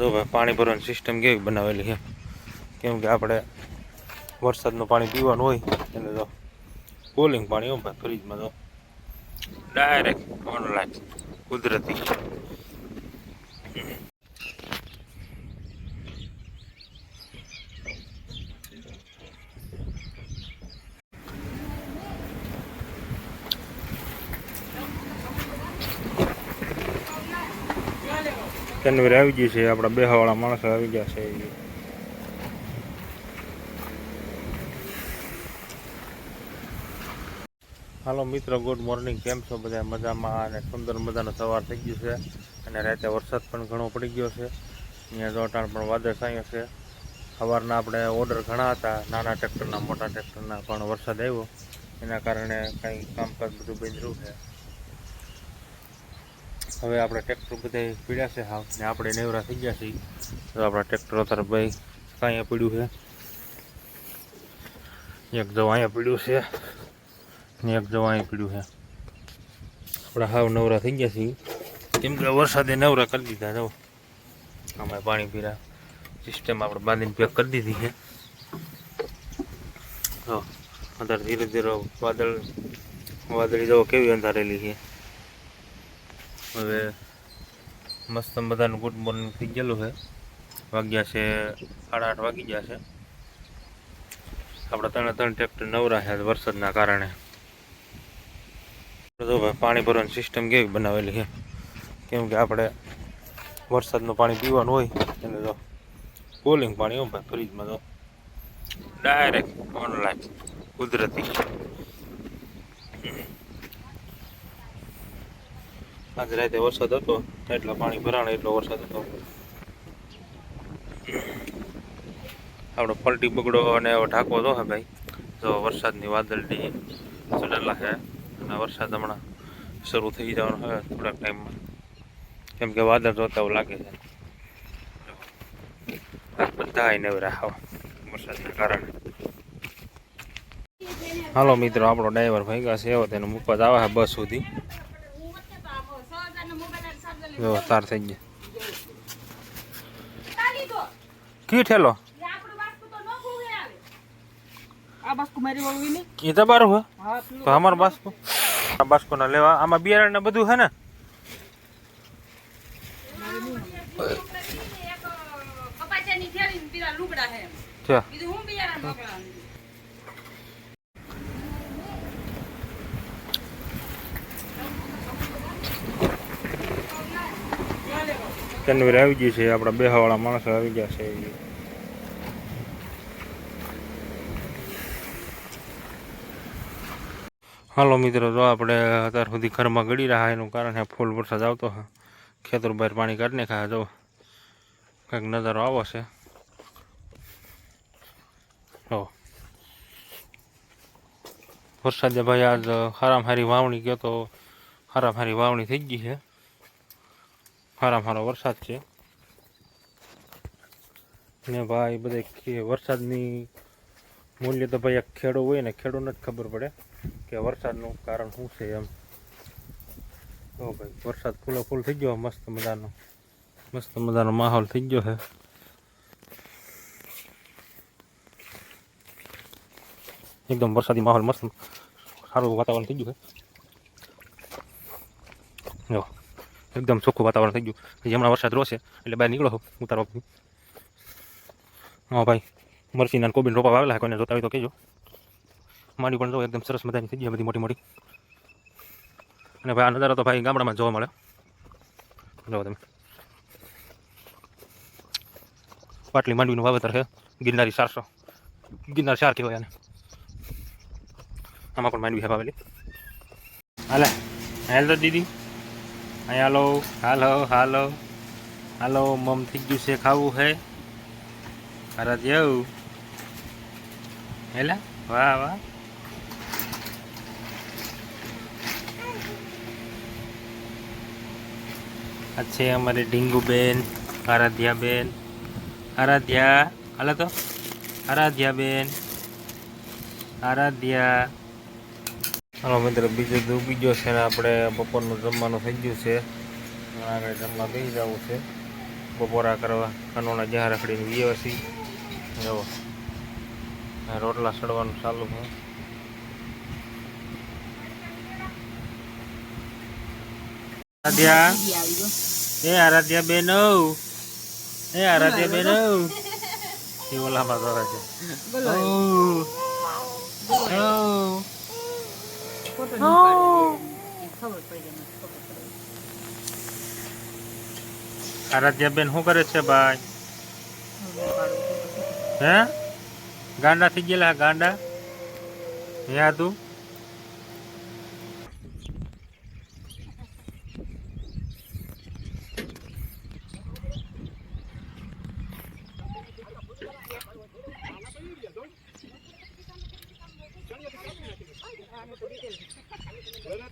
તો પાણી ભરવાની સિસ્ટમ કેવી બનાવેલી છે? કેમ કે આપણે વરસાદનું પાણી પીવાનું હોય, એને તો કુલિંગ પાણી હોય ભાઈ ફ્રીજમાં તો ડાયરેક્ટ ઓનલાઈન કુદરતી. કેનવેર આવી ગઈ છે. આપણા બેહાવાળા માણસો આવી ગયા છે. હાલો મિત્રો ગુડ મોર્નિંગ કેમ છો બધા? મજામાં અને સુંદર મજાનો સવાર થઈ ગયું છે અને રાતે વરસાદ પણ ઘણો પડી ગયો છે. અહીંયા જોટાણ પણ વાદળ છાંયો છે. સવારના આપણે ઓર્ડર ઘણા હતા. નાના ટ્રેક્ટરના મોટા ટ્રેક્ટરના પણ વરસાદ આવ્યો. એના કારણે કંઈ કામકાજ બધું બંધ રહ્યું છે. હવે આપણે ટ્રેક્ટર બધા પીડ્યા છે હાવ. ને આપણે નેવરા થઈ ગયા છીએ. તો આપણા ટ્રેક્ટર અત્યારે ભાઈ કાંઈ પીડ્યું છે? એક જવા અહીંયા પીડ્યું છે. ને એક જવા અહીંયા પીડ્યું છે. આપણે હાવ નવરા થઈ ગયા છીએ. કેમ કે વરસાદે નવરા કરી દીધા, જો. આમાં પાણી પીરા. સિસ્ટમ આપણે બાંધીને પેક કરી દીધી છે. તો અત્યારે ધીરે ધીરે વાદળ, વાદળી જવો કેવી અંધારેલી છે. હવે મસ્ત બધાનું ગુડ મોર્નિંગ થઈ ગયેલું છે. વાગ્યા છે સાડા આઠ વાગી ગયા છે. આપણે ત્રણે ત્રણ ટ્રેક્ટર નવરા છે વરસાદના કારણે. તો ભાઈ પાણી ભરવાની સિસ્ટમ કેવી બનાવેલી છે. કેમ કે આપણે વરસાદનું પાણી પીવાનું હોય એને તો કોલિંગ પાણી હોય ભાઈ ફ્રીજમાં તો. ડાયરેક્ટ ઓનલાઈન કુદરતી. આજ રાતે વરસાદ હતો, એટલા પાણી ભરાણ એટલો વરસાદ હતો. આપણો પલટી બગડો અને એવો ઢાંકો તો હે ભાઈ જો વરસાદની વાદળની ચડેલા છે અને વરસાદ હમણાં શરૂ થઈ જવાનો હવે થોડાક ટાઈમમાં. કેમ કે વાદળ જોતા એવું લાગે છે. બધા આવીને રાહો વરસાદના કારણે. હાલો મિત્રો, આપણો ડ્રાઈવર ભાઈ ગયા છે એવો તેને મૂકવા જ આવે છે બસ સુધી. જો તાર થઈ ગયા. કી ઠેલો? એ તમારું હે હા, તો અમારો બાસ્કો. આ બાસ્કો ના લેવા. આમાં બિયારણ ને બધું છે ને? લુગડા હે. બીજું હું બિયારણ કેનવેર આવી ગઈ છે, આપણા બેહાવાળા માણસો આવી ગયા છે. હાલો મિત્રો, જો આપણે અત્યાર સુધી ઘરમાં ગળી રહ્યા, એનું કારણ છે ફૂલ વરસાદ આવતો હા ખેતર બહાર પાણી કાઢને ખા જો કંઈક નજારો આવો છે. હો વરસાદે ભાઈ આજ હારામ હારી વાવણી ગયો તો હારામ હારી વાવણી થઈ ગઈ છે. હારામ સારો વરસાદ છે. ને ભાઈ બધે વરસાદની મૂલ્ય તો ભાઈ એક ખેડૂ હોય ને ખેડૂને જ ખબર પડે કે વરસાદનું કારણ શું છે એમ. તો ભાઈ વરસાદ ફૂલો ફૂલ થઈ ગયો, મસ્ત મજાનો મસ્ત મજાનો માહોલ થઈ ગયો છે. એકદમ વરસાદી માહોલ, મસ્ત સારું વાતાવરણ થઈ ગયું છે. જો. એકદમ ચોખ્ખું વાતાવરણ થઈ ગયું. હમણાં વરસાદ રોશે એટલે બહાર નીકળો ઉતારો હા ભાઈ મરચીના કોબીન રોપા આવેલા છે, કોઈને જોતા હોય તો કહેજો. માંડી પણ જો, એકદમ સરસ મજાની થઈ ગઈ બધી મોટી મોટી. અને ભાઈ, આ નજારો તો ભાઈ ગામડામાં જોવા મળે. જોવો તમે. પાટલી માંડવીનું વાવેતર છે, ગિરનારી ચારસો. ગિરનાર ચાર કહેવાય આને. આમાં પણ માંડવી છે વાવેલી. હાલે, હાલ દીદી. અહીં હાલો. હાલો હાલો. હાલો મમ થઈ ગયું છે ખાવું હે? ખરા જેવું. હેલા? વાહ વાહ. આ છે અમારી ઢીંગુબેન આરાધ્યાબેન. આરાધ્યા હાલો તો. આરાધ્યાબેન. આરાધ્યા. હાલો મિત્ર બીજો દુ બીજો છે ને આપણે બપોરનું જમવાનું થઈ ગયું છે. આગળ જમવા બેસી જવું છે. બપોરા કરવા કનોના જ્યાં રખડીને વ્યવસી જવો રોટલા સડવાનું ચાલુ છે. આરાધ્યા? એ આરાધ્યા બેન? એ આરાધ્યા બેન? ઓલામાં કરે છે. ઓ, ઓ. તો ખબર આરાધ્યાબેન શું કરે છે ભાઈ? હે? ગાંડા થઈ ગયેલા ગાંડા? હે તું? Let it